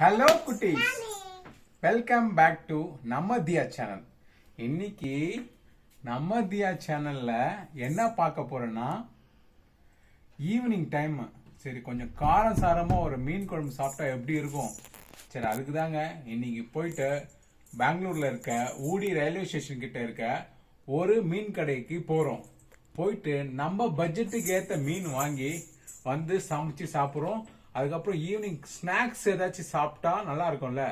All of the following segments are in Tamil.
ஹலோ குட்டீஸ் வெல்கம் பேக் டு நம்ம தியா சேனல் இன்னைக்கு நம்ம தியா சேனல்ல என்ன பார்க்க போறோம்னா ஈவினிங் டைம் சரி கொஞ்சம் காரம் சாரமா ஒரு மீன் குழம்பு சாப்பிட்டா எப்படி இருக்கும்? சரி அதுக்கு தாங்க இன்னைக்கு போயிட்டு பெங்களூர்ல இருக்க ஊடி ரயில்வே ஸ்டேஷன் கிட்ட இருக்க ஒரு மீன் கடைக்கு போறோம். போயிட்டு நம்ம பட்ஜெட்டுக்கு ஏற்ற மீன் வாங்கி வந்து சமைச்சு சாப்பிட்றோம். அதுக்கப்புறம் ஈவினிங் ஸ்நாக்ஸ் ஏதாச்சும் சாப்பிட்டா நல்லா இருக்கும்ல.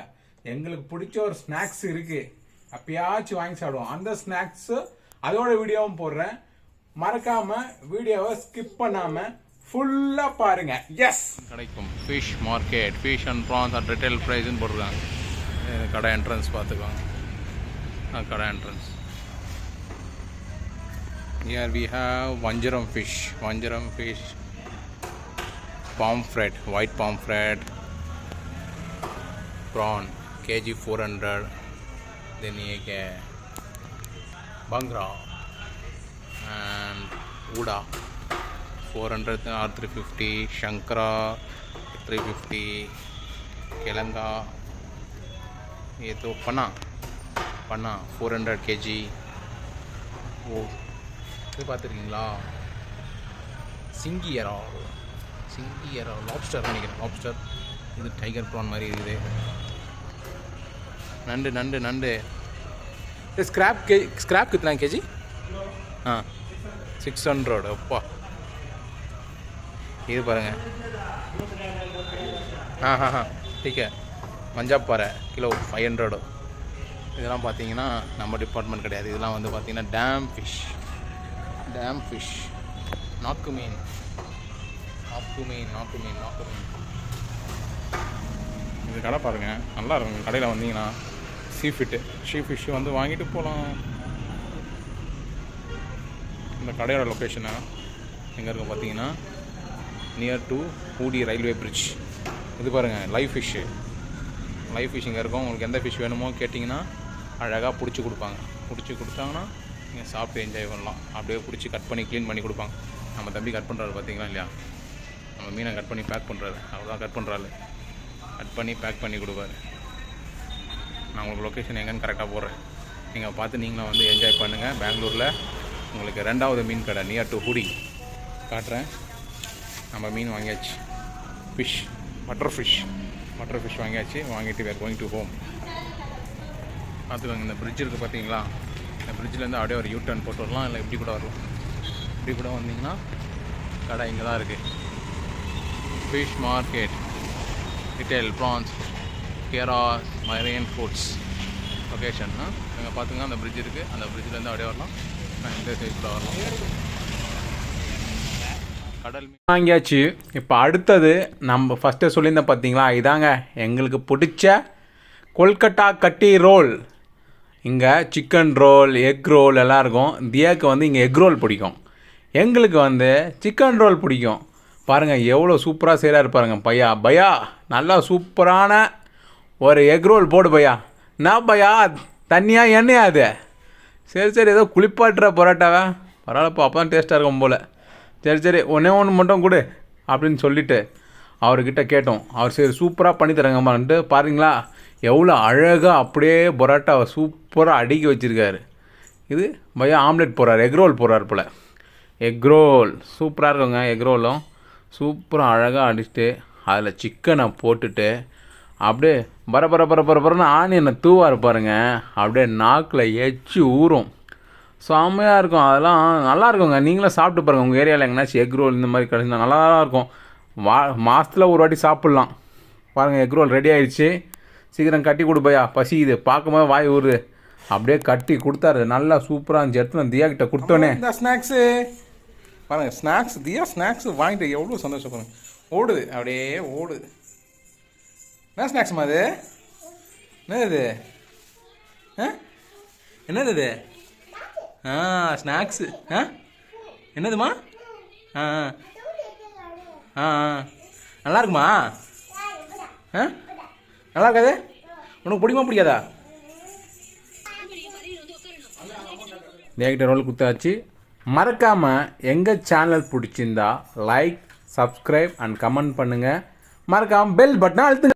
எங்களுக்கு பிடிச்ச ஒரு ஸ்நாக்ஸ் இருக்கு. அப்பயாச்சும் வாங்கி சாப்பிடுவோம். அந்த ஸ்நாக்ஸ் அதோட வீடியோவும் போடுறேன். மறக்காம வீடியோவை ஸ்கிப் பண்ணாம ஃபுல்லா பாருங்க. எஸ் கிடைக்கும். Fish market fish and prawns and retail ப்ரைஸ்னு போட்டிருக்காங்க. கடை என்ட்ரன்ஸ் பார்த்துக்கோங்க. கடை entrance here we have vanjaram fish vanjaram fish pomfret white pomfret prawn KG four hundred then a Bhangra and ஊடா four hundred or three fifty shankara three fifty கிழங்கா ஏதோ பனா பனா ஃபோர் ஹண்ட்ரட் கேஜி ஓ இது பார்த்துருக்கீங்களா சிங்கியரா சிங்கி இறா லாப்ஸ்டர் நினைக்கிறேன். லாப்ஸ்டர் இது டைகர் ப்ரான் மாதிரி இருக்குது. நண்டு நண்டு நண்டு. ஸ்க்ராப் கே ஸ்க்ராப் கித்தனா கேஜி ஆ. சிக்ஸ் ஹண்ட்ரட் அப்பா. இது பாருங்க. ஆ ஹா ஹா டீக்கே கிலோ ஃபைவ் ஹண்ட்ரடு இதெல்லாம் பார்த்தீங்கன்னா நம்ம டிபார்ட்மெண்ட் கிடையாது. இதெல்லாம் வந்து பார்த்தீங்கன்னா டேம் ஃபிஷ் டேம் ஃபிஷ் நாக்கு மீன். நாக்கு மீன் மீன் இது கடை பாருங்க நல்லா இருக்கும். கடையில் வந்தீங்கன்னா சீ ஃபிட்டு சீ ஃபிஷ்ஷு வந்து வாங்கிட்டு போகலாம் இந்த கடையோட லொக்கேஷனை எங்கே இருக்கும் பார்த்தீங்கன்னா near to Ooty railway bridge இது பாருங்கள் லைவ் ஃபிஷ்ஷு லைவ் ஃபிஷ் இங்கே இருக்கும். உங்களுக்கு எந்த ஃபிஷ் வேணுமோ கேட்டிங்கன்னா அழகாக பிடிச்சி கொடுப்பாங்க. பிடிச்சி கொடுத்தாங்கன்னா நீங்கள் சாப்பிட்டு என்ஜாய் பண்ணலாம். அப்படியே பிடிச்சி கட் பண்ணி க்ளீன் பண்ணி கொடுப்பாங்க. நம்ம தம்பி கட் பண்ணுறாரு பார்த்தீங்களா இல்லையா? நம்ம மீனை கட் பண்ணி பேக் பண்ணுறாரு அவர் தான் கட் பண்ணுறாரு கட் பண்ணி பேக் பண்ணி கொடுப்பாரு. நான் உங்களுக்கு லொக்கேஷன் எங்கேன்னு கரெக்டாக போடுறேன். நீங்கள் பார்த்து நீங்களும் வந்து என்ஜாய் பண்ணுங்கள் பெங்களூரில் உங்களுக்கு ரெண்டாவது மீன் கடை நியர் டு ஹுடி காட்டுறேன். நம்ம மீன் வாங்கியாச்சு. Fish butter fish butter fish வாங்கியாச்சு. வாங்கிட்டு வேறு கோயிங் டு ஹோம் பார்த்துக்கோங்க இந்த பிரிட்ஜ் இருக்குது பார்த்தீங்களா? இந்த பிரிட்ஜிலேருந்து அப்படியே ஒரு யூ டர்ன் போட்டு வரலாம். இல்லை இப்படி கூட வரலாம். இப்படி கூட வந்தீங்கன்னா கடை இங்கே தான் இருக்குது fish market retail prawns Kera marine foods location அங்கே பார்த்துங்க அந்த பிரிட்ஜ் இருக்குது அந்த பிரிட்ஜிலேருந்து அப்படியே வரலாம். நான் இந்த சைடு வரலாம். கடல் வாங்கியாச்சு. இப்போ அடுத்தது நம்ம ஃபஸ்ட்டு சொல்லியிருந்தோம் பார்த்தீங்களா இதாங்க எங்களுக்கு பிடிச்ச கொல்கட்டா கட்டி ரோல். இங்கே சிக்கன் ரோல் எக் ரோல் எல்லாம் இருக்கும். தியாக்கு வந்து இங்கே எக் ரோல் பிடிக்கும். எங்களுக்கு வந்து சிக்கன் ரோல் பிடிக்கும். பாருங்கள் எவ்வளோ சூப்பராக செய்கிறாரு பாருங்கள் பையா. பையா நல்லா சூப்பரான ஒரு எக் ரோல் போடு பையா. என்ன பையா தண்ணியாக எண்ணெயா அது சரி சரி ஏதோ குளிப்பாட்டுற பரோட்டாவா? பரவாயில்லப்பா அப்போ தான் டேஸ்ட்டாக இருக்கும் போல். சரி சரி ஒன்றே ஒன்று மட்டும் கொடு அப்படின்னு சொல்லிட்டு அவர்கிட்ட கேட்டோம். அவர் சரி சூப்பராக பண்ணி தரங்கம்மான்ட்டு பாருங்களா எவ்வளோ அழகாக அப்படியே பரோட்டாவை சூப்பராக அடுக்கி வச்சுருக்காரு. இது பையா ஆம்லெட் போடுறார் எக் ரோல் போடுறாரு போல். எக் ரோல் சூப்பராக இருக்குங்க எக் ரோலும் சூப்பராக அழகாக அடிச்சுட்டு அதில் சிக்கனை போட்டுட்டு அப்படியே பர பர பர பர பரன்னு ஆனியனை தூவாரு பாருங்கள் அப்படியே நாக்கில் எச்சு ஊறும். செம்மையாக இருக்கும். அதெல்லாம் நல்லா இருக்குங்க. நீங்களும் சாப்பிட்டு பாருங்கள் உங்கள் ஏரியாவில் எங்கேனாச்சும் எக் ரோல் இந்த மாதிரி கிடச்சிருந்தா நல்லா தான் இருக்கும். வா மாதத்தில் ஒரு வாட்டி சாப்பிட்லாம். பாருங்கள் எக் ரோல் ரெடி ஆயிடுச்சு. சீக்கிரம் கட்டி கொடுப்பையா பசிக்குது. பார்க்கும்போது வாய் ஊறுது. அப்படியே கட்டி கொடுத்தாரு. நல்லா சூப்பராக இருந்துச்சு. எடுத்து தியா கிட்ட கொடுத்தோன்னே இந்த ஸ்நாக்ஸு பாருங்கள் ஸ்நாக்ஸ் தியா ஸ்நாக்ஸ் வாங்கிட்டு எவ்வளோ சந்தோஷம் பாருங்க. ஓடுது அப்படியே ஓடுது. என்ன ஸ்நாக்ஸ்மா அது? என்னது இது? ஆ? என்னது இது? ஆ ஸ்நாக்ஸு ஆ? என்னதுமா? ஆ ஆ. ஆ நல்லா இருக்குமா? ஆ? நல்லா இருக்காது? உனக்கு பிடிக்குமா பிடிக்காதா? நேகிட்ட ரோல் கொடுத்தாச்சு. மறக்காமல் எங்கள் சேனல் பிடிச்சிருந்தா லைக் சப்ஸ்கிரைப் அண்ட் கமெண்ட் பண்ணுங்கள் மறக்காமல் பெல் பட்டனை அழுத்துங்க.